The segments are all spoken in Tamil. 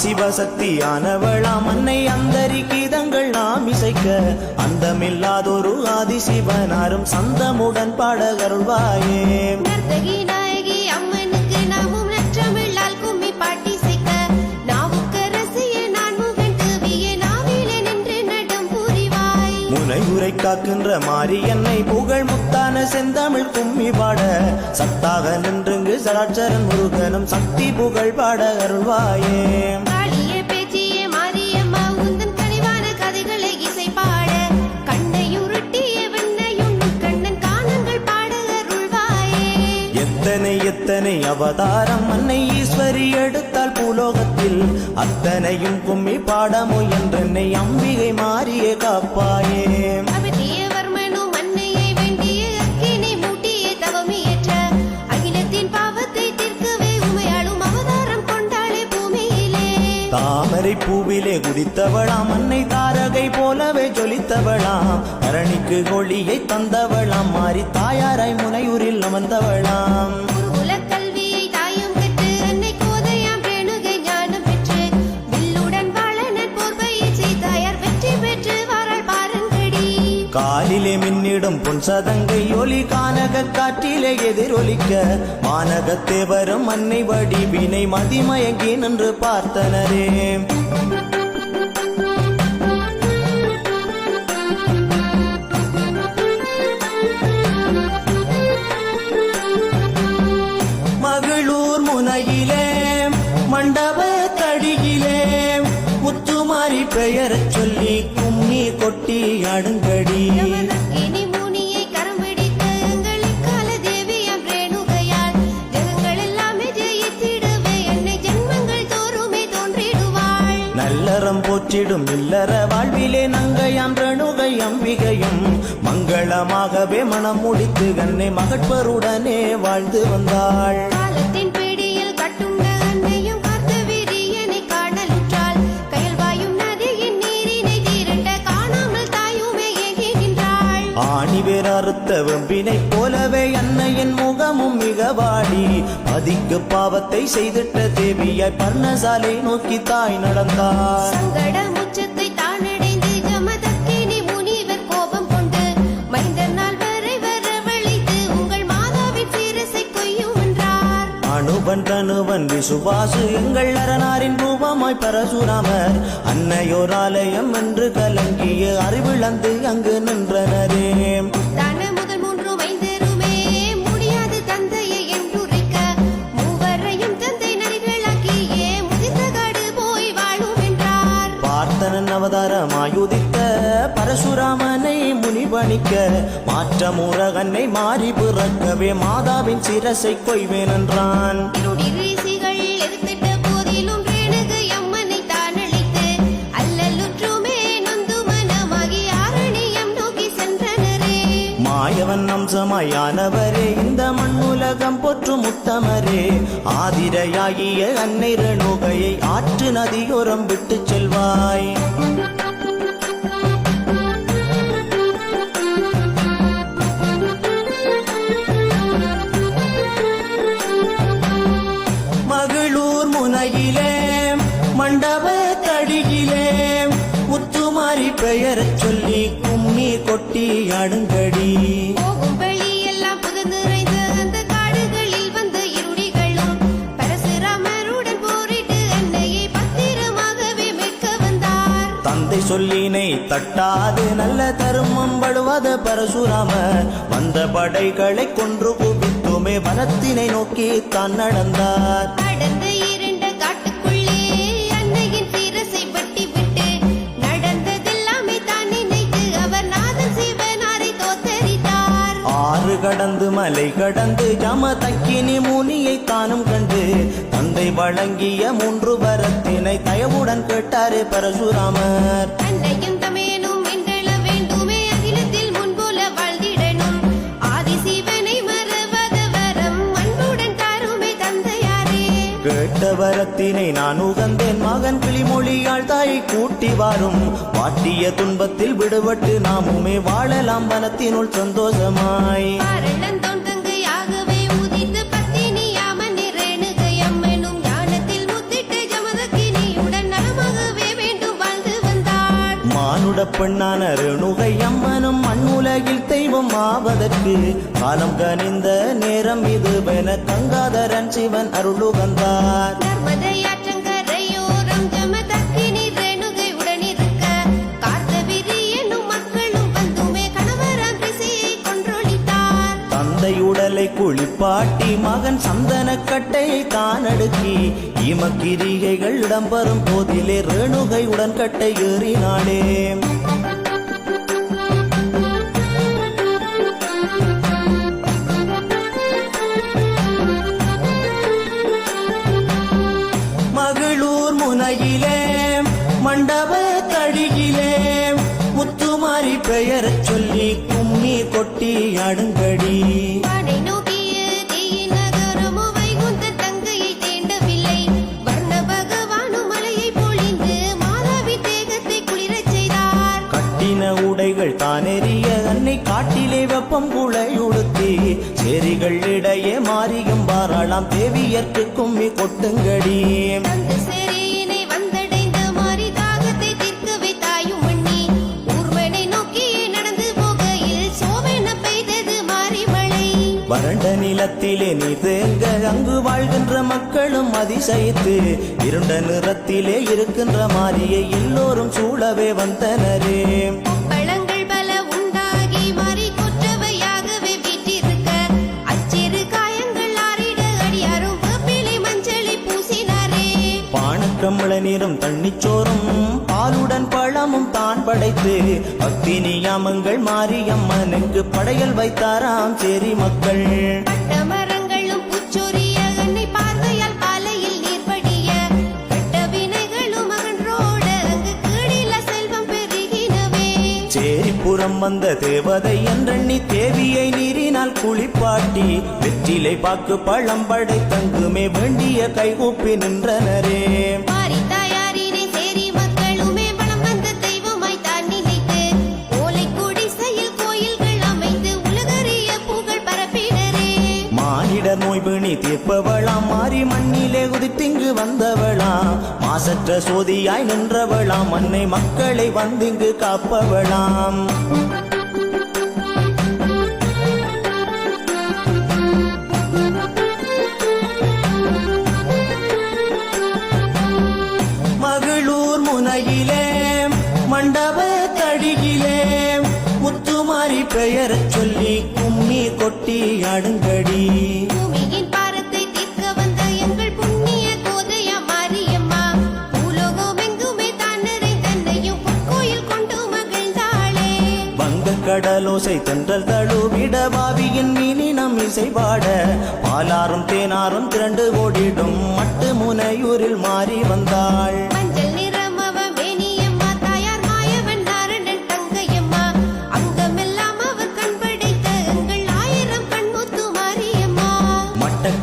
ஆதி சிவசக்தியானவளாம் அன்னை அந்தரி கீதங்கள் நாம் இசைக்க. அந்தமில்லாதொரு ஆதி சிவனாரும் சந்தமுடன் பாடகருள்வாயே. உரை காக்கின்ற மாரியன்னை புகழ் முத்தான செந்தமிழ் கும்மி பாட. சத்தாக நின்றுங்கு சடாட்சரன் முருகனும் சக்தி புகழ் பாட அருள்வாயே அவதாரம் அன்னை ஈஸ்வரி எடுத்தால் பூலோகத்தில் அத்தனையும் கும்மி பாட முயன்றென்னை அம்பிகை மாறிய காப்பாயே. தாமரை பூவிலே குதித்தவளாம் அன்னை தாரகை போலவே ஜொலித்தவளாம் தரணிக்கு ஒளியை தந்தவளாம் மாறி தாயாராய் முனையூரில் அமர்ந்தவளாம். காலிலே பொன் சதங்கை ஒலி கானக காற்றிலே எதிரொலிக்க. மானகத்தே வரும் அன்னை வடிவினை மதிமயங்கி நின்று பார்த்தனரே. மகளூர் முனையிலே மண்டப தடியிலே முத்துமாரி பெயரச் சொல்லி கும்மி கொட்டி அடுங்கடி. நல்லறம் இல்லற வாழ்விலே நங்கையாம் ரணுகை அம்பிகையும் மங்களமாகவே மனம் முடித்து கண்ணை மகட்பருடனே வாழ்ந்து வந்தாள். ஏங்குகின்றாள் வேர் அறுத்த வெம்பினை போலவே அன்னையின் முகமும் மிக வாடி. அதிக்கு பாவத்தை செய்திட்ட தேவியாய் பர்ணசாலை நோக்கி தாய் நடந்தார் அணுவன் தனுவன் விசுவாசு. எங்கள் அரணாரின் ரூபமாய் பரசுராமர் அன்னையோர் ஆலயம் என்று கலங்கிய அறிவிழந்து அங்கு நின்றனரே. முனிபணிக்க மாற்றமுறகன்னை மாறி பிறக்கவே மாதாவின் சிரசை கொய்வேன் என்றான். மாயவன் அம்சமாயானவரே இந்த மண்ணுலகம் போற்றும் உத்தமரே. ஆதிரையாகிய அன்னை ரணுகையை ஆற்று நதியோரம் விட்டு செல்வாய். போரிட்டு அன்னையை பத்திரமாகவே மீட்க வந்தார். தந்தை சொல்லினை தட்டாது நல்ல தருமம் படுவத பரசுராம வந்த படைகளை கொன்று குவித்துமே வனத்தினை நோக்கி தான் நடந்தார். கடந்து மலை கடந்து ஜம தக்கினி முனியை தானும் கண்டு. தந்தை வழங்கிய மூன்று வரத்தினை தயவுடன் கேட்டாரே பரசுராமர். வரத்தினை நான் உகந்தேன். மகன் கிளிமொழியால் தாயை கூட்டி வாரும். வாட்டிய துன்பத்தில் விடுபட்டு நாமுமே வாழலாம் வனத்தினுள் சந்தோஷமாய். மானுட பெண்ணான ரேணுகை அம்மனும் மண்ணுலகில் தெய்வம் ஆவதற்கு காலம் கனிந்த நேரம் இதுவென கங்காதரன் சிவன் அருளுகந்தார் குளிப்பாட்டி மகன் சந்தன கட்டையை தானடுக்கி இமக்கிரிகைகள் இடம்பெறும் போதிலே ரேணுகை உடன்கட்டை ஏறினாளே. மகளூர் முனையிலே மண்டப தடியிலே முத்துமாரி பெயரச் சொல்லி கும்மி கொட்டி அடுங்கடி. வெப்பம் குளையுடுத்தி சேரிகள் இடையே மாறியும் வாராளாம் தேவியர்க்கு கும்மி கொட்டுங்கடி. வறண்ட நிலத்திலே நீ தேங்க அங்கு வாழ்கின்ற மக்களும் அதிசயித்து இருண்ட நிறத்திலே இருக்கின்ற மாரியை எல்லோரும் சூழவே வந்தனரே. பானக்கம்பள நீரும் தண்ணிச்சோறும் பாலுடன் பழமும் தான் படைத்து பக்தி நியாமங்கள் மாரியம்மனுக்கு படையல் வைத்தாராம் சேரி மக்கள். புறம் வந்த தேவதை என்றெண்ணி தேவியை நீரினால் குளிப்பாட்டி வெற்றிலை பாக்கு பழம் படைத்தங்குமே வேண்டிய கைகூப்பி நின்றனரே. மானிடர் நோய்பிணி தீர்ப்பவளாம் மாறி மண்ணிலே குதித்திங்கு வந்தவளாம் மாசற்ற சோதியாய் நின்றவளாம் மண்ணை மக்களை வந்திங்கு காப்பவளாம் மகளூர் முனையிலே மண்டப தடியிலே முத்துமாரி பெயரச் சொல்லி கும்மி கொட்டி அடுங்கடி. கடலோசை தென்றல் தழுவிட பாவியின் மீனினம் இசைவாட பாலாரும் தேனாரும் திரண்டு ஓடிடும் மட்டு முனையூரில் மாறி வந்தாள்.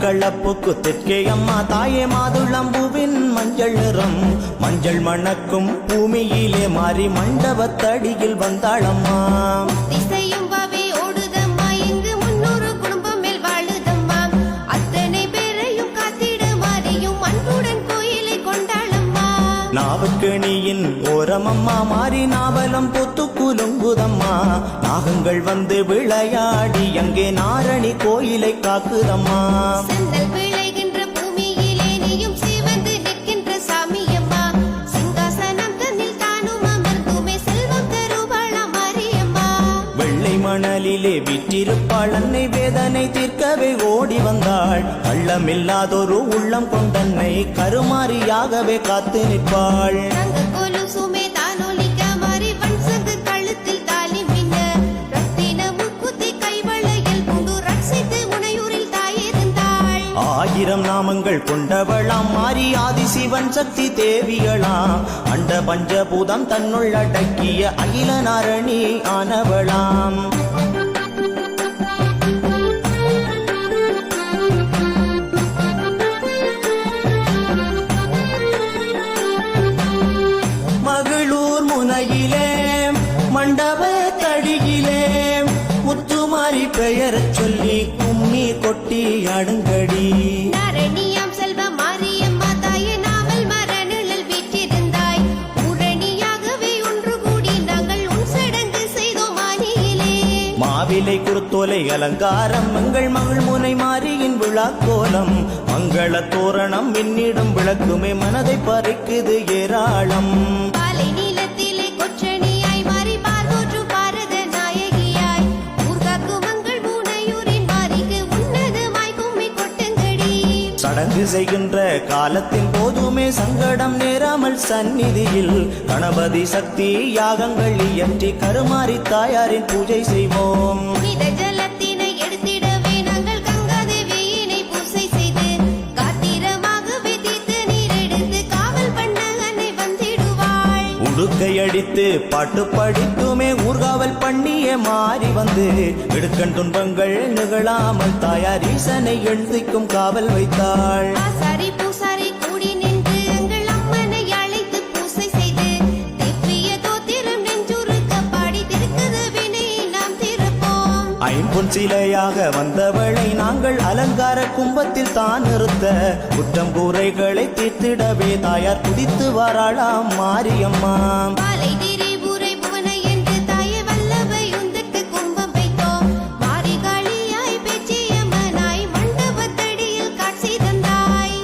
மட்டக்களப்புக்கு தெற்கே அம்மா தாயே மாதுளம்பூவின் மஞ்சள் நிறம். மஞ்சள் மணக்கும் பூமியிலே மாறி மண்டபத்தடியில் வந்தாளம்மா திசையும் நதியின் ஓரமம்மா மாறி நாவலம் பொத்து குலுங்குதம்மா நாகங்கள் வந்து விளையாடி அங்கே நாரணி கோயிலை காக்குதம்மா. மணலிலே விற்றிருப்பாள் அன்னை வேதனை தீர்க்கவே ஓடி வந்தாள். கள்ளமில்லாதொரு உள்ளம் கொண்டன்னை கருமாரியாகவே காத்து நிற்பாள். ஆயிரம் நாமங்கள் கொண்டவளாம். மாறி ஆதிசிவன் சக்தி தேவியளாம் அண்ட பஞ்சபூதம் தன்னுள் அடக்கிய அகில நாரணி ஆனவளாம். கொட்டி அடுங்கடி. நரணியாம் செல்வ மாரியம்மா தாயே நாவல் மர நிழல் வீற்றிருந்தாய். பூரணியாகவே ஒன்று கூடி நாங்கள் உன் சடங்கு செய்தோம் மாவிலை குருத்தோலை அலங்காரம் எங்கள் மகள் முனை மாரியின் விழா கோலம் மங்கள தோரணம் மின்னிடும் விளக்குமே மனதை பறிக்குது ஏராளம். சடங்கு செய்கின்ற காலத்தின் போதுமே சங்கடம் நேராமல் சந்நிதியில். கணபதி சக்தி யாகங்கள் இயற்றி கருமாறி தாயாரின் பூஜை செய்வோம். பிடித்து பாட்டு படித்துமே ஊர்காவல் பண்ணியே மாறி வந்து இடுக்கண் துன்பங்கள் நிகழாமல் தாயார் ஈசனை எழுதிக்கும் காவல் வைத்தாள். ஐம்பொன் சிலையாக வந்தவளை நாங்கள் அலங்கார கும்பத்தில் தான் நிறுத்த குற்றம் கூரைகளை தீர்த்திடவே தாயார் குதித்து வாராளாம் மாரியம்மா.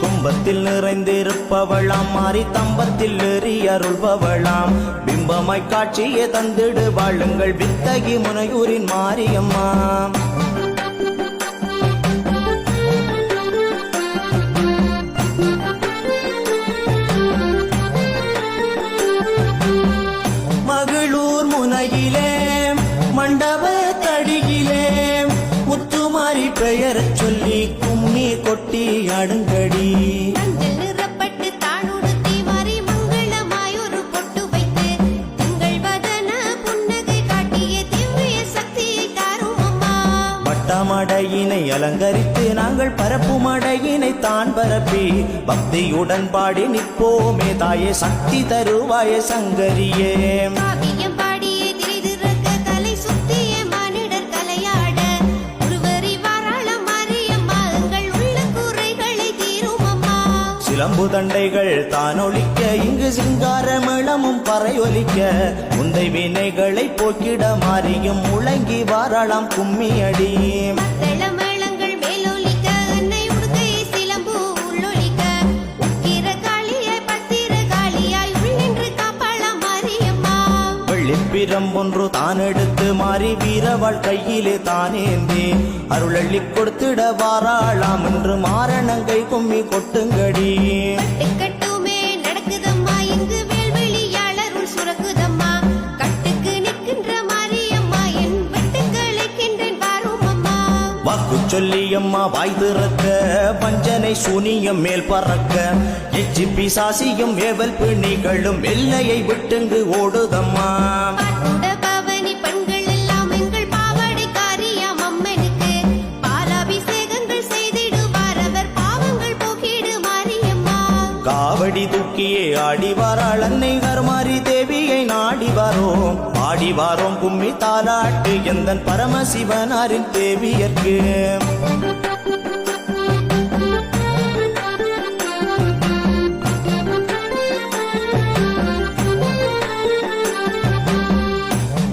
கும்பத்தில் நிறைந்திருப்பவளாம் மாறி தம்பத்தில் ஏறி அருள்பவளாம். பிம்பமாய் காட்சியே தந்திடு. வாழுங்கள் வித்தகி முனையூரின் மாரியம்மா. மகளூர் முனையிலே மண்டப தடியிலே முத்துமாரி பெயரச் சொல்லி கும்மி கொட்டி அடுங்கடி. அலங்கரித்து நாங்கள் பரப்புமடையினை தான் பரப்பி. பக்தியுடன் பாடி நிற்போமே தாயே சக்தி தருவாய சங்கரியே. சிலம்பு தண்டைகள் தானொலிக்க இங்கு சிங்கார மேளமும் பறையொலிக்க. முந்தை வினைகளை போக்கிட மாறியும் முழங்கி வாராளாம் மத்தள எம்பிரம் ஒன்று தான் எடுத்து மாறி வீரவாள் கையிலே தானேந்தி அருளள்ளி கொடுத்திட வாராளாம் என்று மாரணங்கை கும்மி கொட்டுங்கடி. வாக்கு சொல்லி அம்மா வாய் திறக்க பஞ்சனை சூனியம் மேல் பறக்க. எச்சி பிசாசியும் ஏவல் பிணிகளும் எல்லையை விட்டுங்கு ஓடுதம்மா. வாரோம் கும்மி தாலாட்டு எந்தன் பரமசிவனாரின் தேவியற்கு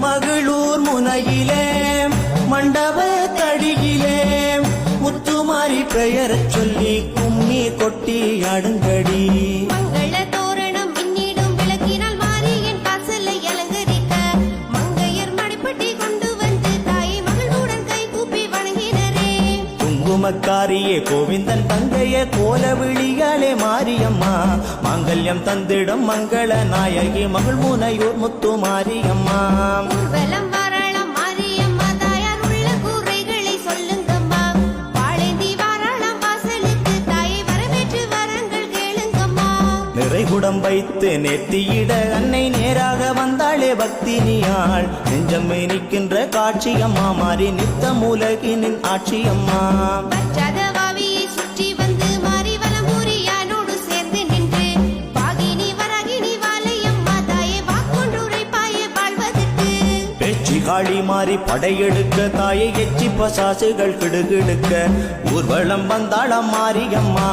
மகளூர் முனையிலே மண்டப தடியிலே முத்துமாரி பெயரச் சொல்லி கும்மி கொட்டி அடுங்கடி. குங்குமக்காரியே கோவிந்தன் தங்கையே கோலவிழியாலே மாரியம்மா. மாங்கல்யம் தந்திடம் மங்கள நாயகி மகள் முனையூர் முத்து மாரியம்மா கூடம் வைத்து நெத்தியிட அன்னை நேராக வந்தாளே பக்தி நீயாள் நெஞ்சம் நிற்கின்ற காட்சியம்மா மாறி நித்த மூலகினின் ஆட்சியம்மா. அம்மா வாலையம்மா மாறி படையெடுக்க தாயை எச்சி பசாசுகள் கிடுகிடுக்க. ஊர்வலம் வந்தாளம் மாரியம்மா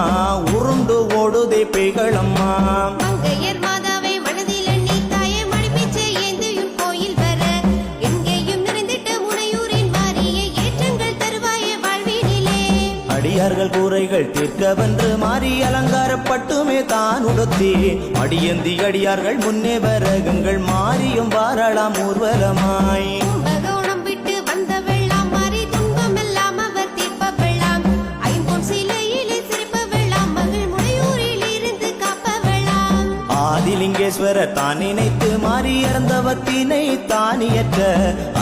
உருண்டு ஓடுதே பேய்களம்மா. அடியார்கள் கூரைகள் தீர்க்கவென்று மாறி அலங்காரப்பட்டுமே தான் உடுத்தி. அடியந்தி அடியார்கள் முன்னே வரகுங்கள் மாறியும் வாரலாம் ஊர்வலமாய். ஆதிலிங்கேஸ்வரர் தான் நினைத்து மாறியறந்தவத்தினை தானியற்ற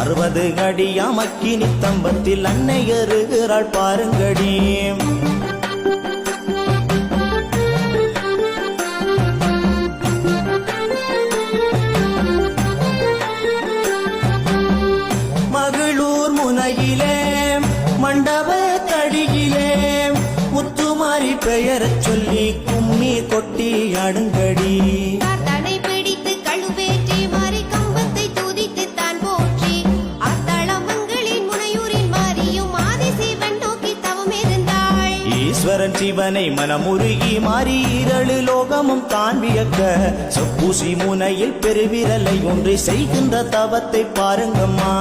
அறுபது அடியாம் அக்கினி தம்பத்தில் அன்னை எறுகிறாள் பாருங்கடி. மகளூர் முனையிலே மண்டப தடியிலே முத்துமாரி பெயரச் சொல்லி கும்மி கொட்டி அடுங்கடி இவனை மனமுருகி மாறி இரளு லோகமும் தான் வியக்க. சப்பூசி முனையில் பெருவிரலை ஒன்றை செய்கின்ற தவத்தை பாருங்கம்மா.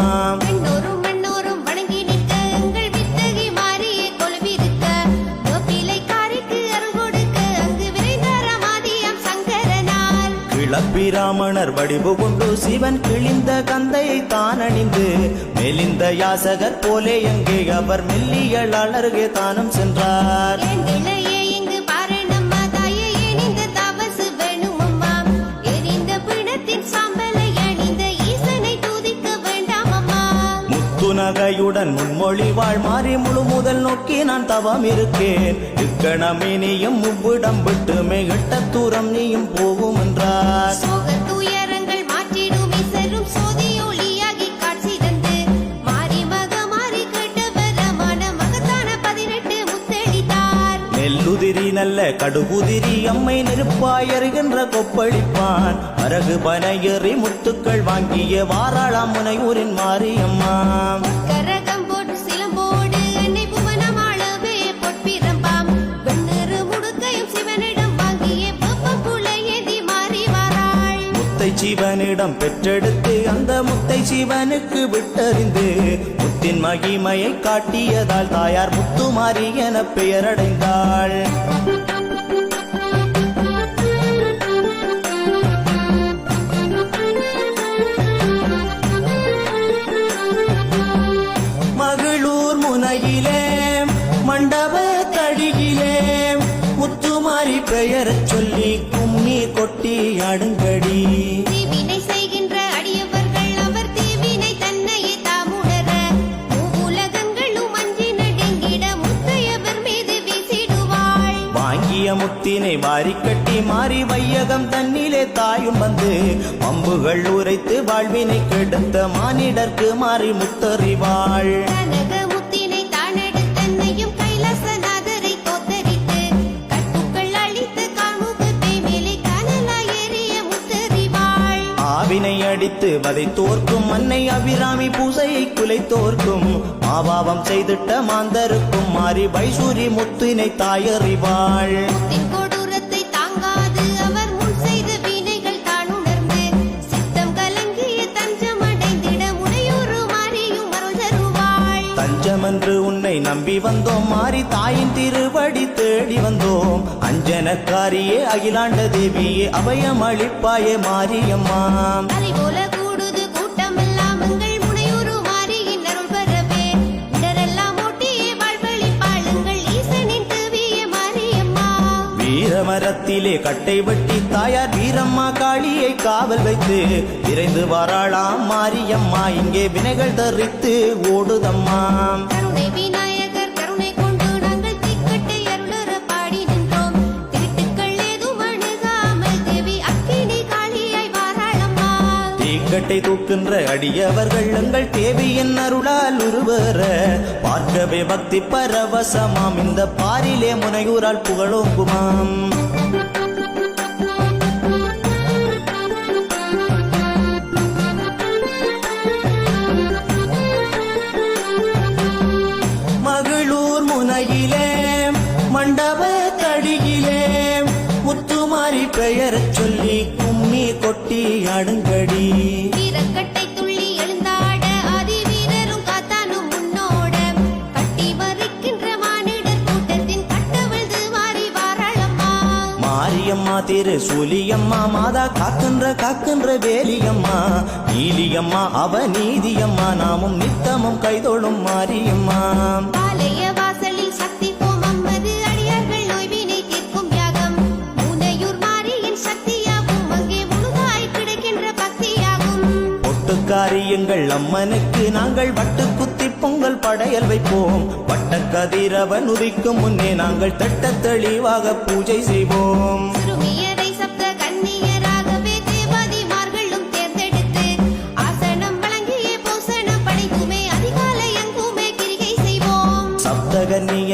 சங்கரனார் வடிவு கொண்டு சிவன் கிழிந்த கந்தையை தான் அணிந்து மெலிந்த யாசகர் போலே எங்கே அவர் மெல்லியல் அழகே தானம் சென்றார். முத்து நகையுடன் முன்மொழிவாள் மாறி முழு முதல் நோக்கி நான் தவம் இருக்கேன். இக்கணம் இனியும் உவ்விடம் விட்டு மெகிட்ட தூரம் நீயும் போகும் என்றார். நெல்லுதிரி நல்ல கடுகுதிரி அம்மை நெருப்பாயறுகின்ற கொப்பளிப்பான். அரகு பனையறி முத்துக்கள் வாங்கிய வாராளாம் முனையூரின் மாரியம்மா. சிவனிடம் பெற்றெடுத்து அந்த முத்தை சிவனுக்கு விட்டறிந்து முத்தின் மகிமையை காட்டியதால் தாயார் முத்துமாரி என பெயரடைந்தாள். மகளூர் முனையிலே மண்டப தடியிலே முத்துமாரி பெயரச் சொல்லி கும்மி கொட்டி அடுங்கடி. மாறி வையகம் தன்னிலே தாயும் வந்து அம்புகள் உரைத்து வாழ்வினை கெடுத்த மானிடர்க்கு மாறி முத்தறிவாள். ஆவினை அடித்து வதை தோற்கும் மன்னை அபிராமி பூசையை குலை தோற்கும் மாபாவம் செய்திட்ட மாந்தருக்கும் மாறி வைசூரி முத்தினை தாயறிவாள். உன்னை நம்பி வந்தோம். மாறி தாயின் திருவடி தேடி வந்தோம். அஞ்சனக்காரியே அகிலாண்ட தேவியே அபயம் அளிப்பாயே மாரியம்மா. வீரமரத்திலே கட்டை வெட்டி தாயார் வீரம்மா காளியை காவல் வைத்து விரைந்து வாராளாம் மாரியம்மா. இங்கே வினைகள் தரித்து ஓடுதம்மா. கட்டை தூக்கின்ற அடியவர்கள் எங்கள் தேவியின் அருளால் உருவர பார்க்கவே பக்தி பரவசமாம். இந்த பாரிலே முனையூரால் புகழோங்குமாம். பெயரச் சொல்லி கும்மி கொட்டி அடுங்கடி. வீரக்கட்டை துள்ளி எழுந்தாட ஆதி வீரரும் காத்தானும் முன்னோட கட்டி வரிக்கின்ற மானிடர் கூட்டத்தின் கட்டவிழ்து மாறி வாராளம்மா. மாரியம்மா திரு சூலியம்மா மாதா காக்கின்ற காக்கின்ற வேலியம்மா. நீலியம்மா அவ நீதியம்மா நாமும் நித்தமும் கைதோளும் மாரியம்மா. காரியங்கள் அம்மனுக்கு நாங்கள் வட்டு குத்தி பொங்கல் படையல் வைப்போம். வட்ட கதிரவன் உதிக்கும் முன்னே நாங்கள் தட்ட தெளிவாக பூஜை செய்வோம்.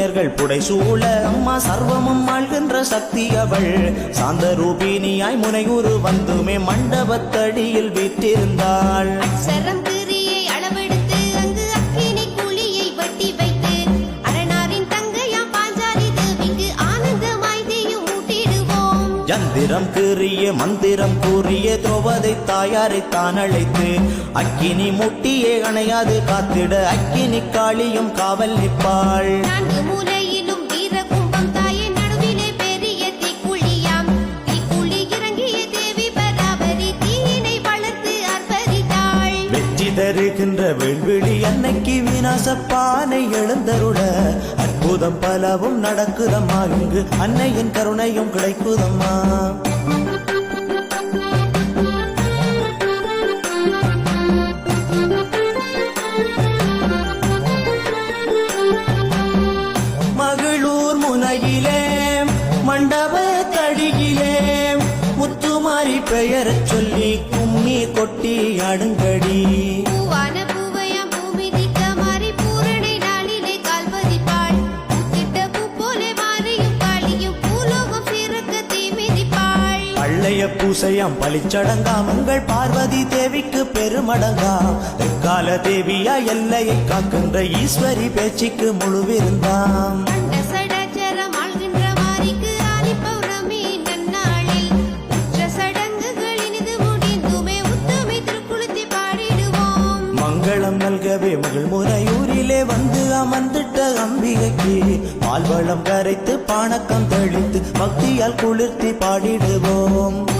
சப்தகன்னியர்கள் புடைசூழ அம்மா சர்வமும் ஆள்கின்ற சக்தி அவள். சாந்த ரூபினியாய் முனையூறு வந்துமே மண்டபத்தடியில் வீற்றிருந்தாள். அக்ஷரம் கிரியை அளவெடுத்து அங்கு அக்கினி குழியை வெட்டி வைத்து அரணாரின் தங்கையாம் பாஞ்சாலி தேவிக்கு ஆனந்தமாய் தீயும் ஊட்டிடுவோம். யந்திரம் கீறிய மந்திரம் கூறிய திரௌபதை தாயாரை தான் அழைத்து அக்கினி முட்டியே அணையாது காத்திட அக்கினி காளியும் காவல் நிற்பாள். வெண்விழி அன்னைக்கு விநாசப்பானை எழுந்தருள அற்புதம் பலவும் நடக்குதம்மா. இங்கு அன்னையின் கருணையும் கிடைக்குதம்மா. மகளூர் முனையிலே மண்டப தடியிலே முத்துமாரி பெயரச் சொல்லி கும்மி கொட்டி அடுங்கடி. பூசையாம் பளிச்சடங்காம் உங்கள் பார்வதி தேவிக்கு பெருமடங்காம். எக்கால தேவியா எல்லையை காக்கின்ற ஈஸ்வரி பேச்சுக்கு முழுவிருந்தாம். மங்களம் நல்கவே மகள் முறையூரிலே வந்து அமர்ந்திட்ட அம்பிகைக்கு பால்வளம் கரைத்து பானக்கம் தெளித்து பக்தியால் குளிர்த்தி பாடிடுவோம்.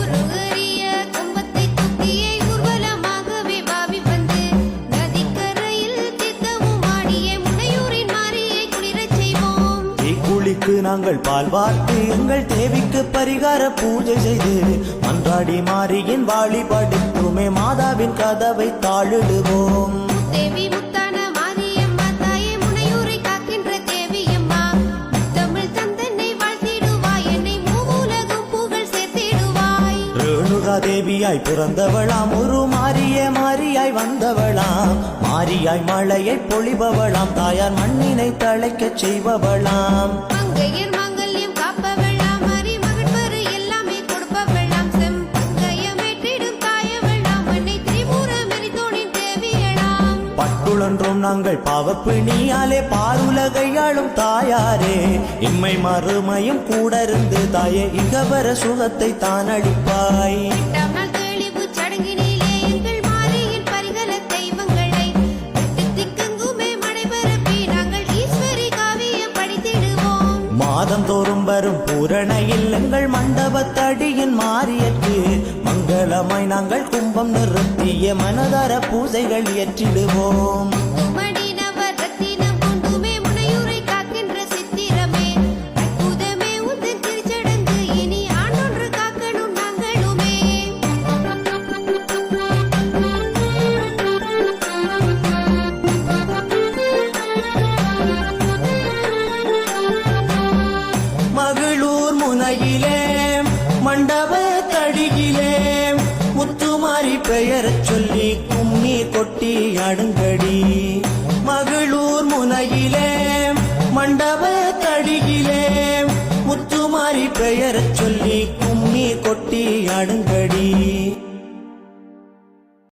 நாங்கள் பால் வார்த்து எங்கள் தேவிக்கு பரிகார பூஜை செய்து மன்றாடி மாரியின் வாழிபடுத்துமே மாதாவின் கதவை தாழிடுவோம் தேவி தேவியாய் பிறந்தவளாம் ஒரு மாரியே மாரியாய் வந்தவளாம் மாரியாய் மழையை பொழிபவளாம் தாயார் மண்ணினை தழைக்கச் செய்பவளாம். பட்டுழன்றோம் நாங்கள் பாவப்பிணியாலே பாருலகையாளும் தாயாரே. இம்மை மறுமையும் கூட இருந்து தாயே இகவர சுகத்தை தான் அளிப்பாய் நாங்கள் கும்பம் நிறுத்திய மனதார பூஜைகள் ஏற்றிடுவோம். பெயரச் சொல்லி கும்மி கொட்டி அடுங்கடி. மகளூர் முனையிலே மண்டப தடியிலே முத்துமாரி பெயரச் சொல்லி கும்மி கொட்டி அடுங்கடி.